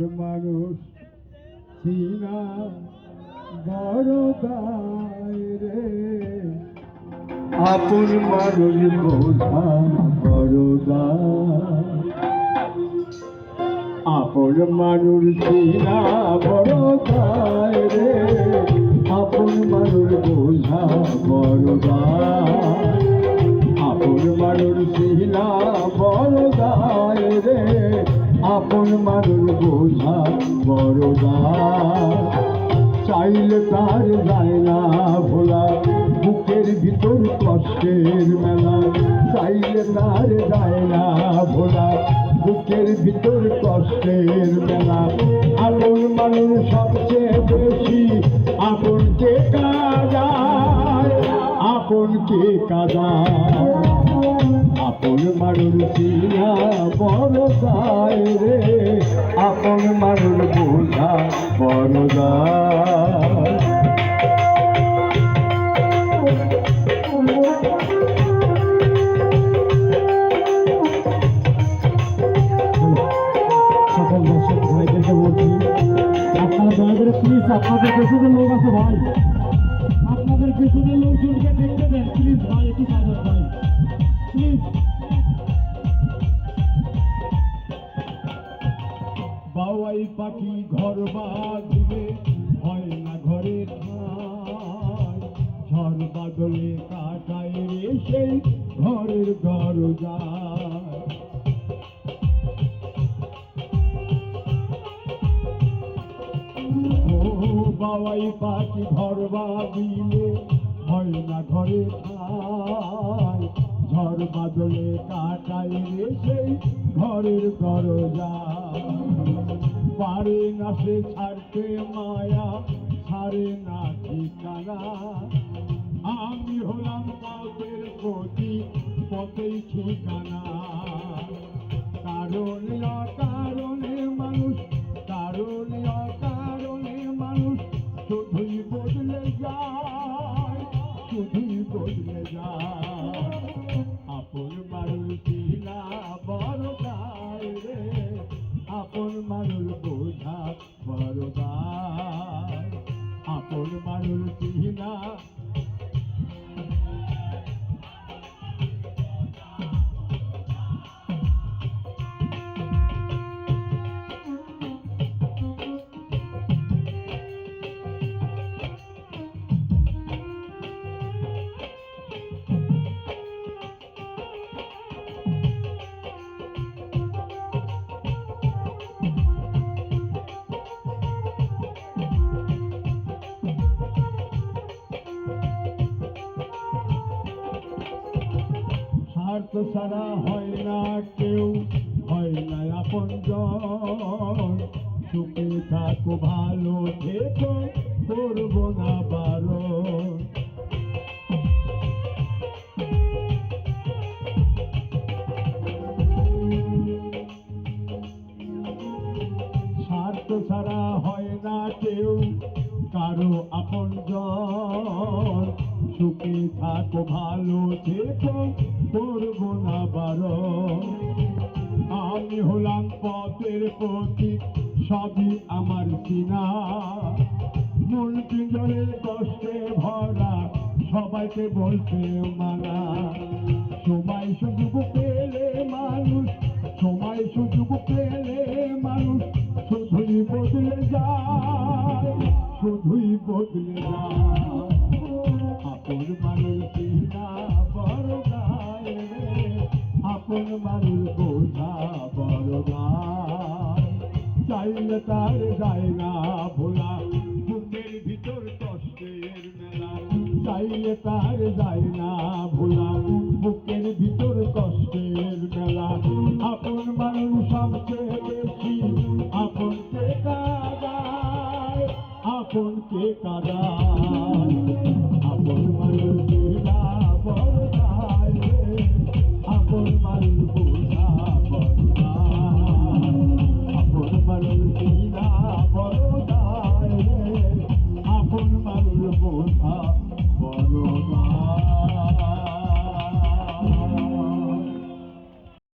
মানুষ চিনা বড় রে। আপন মানুষ বোঝা বড় আপন মানুষ চিনা বড় রে। আপন মানুষ বোঝা বড় দায় চাইলে তার যায় না ভোলা, বুকের ভিতর কষ্টের মেলা। চাইলে তার যায় না ভোলা, বুকের ভিতর কষ্টের মেলা। আপন মানুষ সবচেয়ে বেশি আপন কে কাজায়? আপন কে কাজায়? মানুষ চিনা বড় দায় রে। আপন মানুষ বোঝা বড় দায় আপনাদের পেছনে লোক আছে ভাই। আপনাদের পেছনে লোকজনকে দেখতে দেন প্লিজ ভাই, একটু পাখি ঘর বাঁধিবে, হয় না ঘরে ঝড় বাদলে কাটায় রে সেই ঘরের ও বাবাই পাখি ঘর বাঁধিলে, হয় না ঘরে ঠাঁই ঝড় বাদলে কাটায় রে সেই ঘরের ঘর যায় পারে না সে ছাড়তে মায়া, ছাড়ে না ঠিকানা। আমি হলাম পথের প্রতি পথেই ঠিকানা। কারণে অকারণে মানুষ, কারণে অকারণে মানুষ শুধুই বদলে যায়, শুধুই বদলে যায়। আপন মানুষ না বড় গায় স্বার্থ ছাড়া হয় না কেউ। হয় না আপন সুখে থাকো, ভালো থেকো, করব না স্বার্থ ছাড়া হয় না কেউ, কারও আপন সুখে থাকো, ভালো থেকো, করব না বারণ আমি হলাম পথের প্রতীক সবই আমার চিনা মন পিঞ্জরের কষ্টে ভরা, সবাইকে বলতে মানা। সময় সুযোগ পেলে মানুষ, সময় সুযোগ পেলে মানুষ, শুধুই বদলে যায়, শুধুই বদলে যায়। আপন মানুষ না বড় গায়, আপন মানুষ বোঝা বড় গায়। চাইলে তার যায় না ভোলা, বুকের ভিতর কষ্টের মেলা। চাইলে তার যায় না ভোলা, বুকের ভিতর কষ্টের মেলা। আপন মানুষ সবচেয়ে বেশি আপন কে আপন মানুষ বড়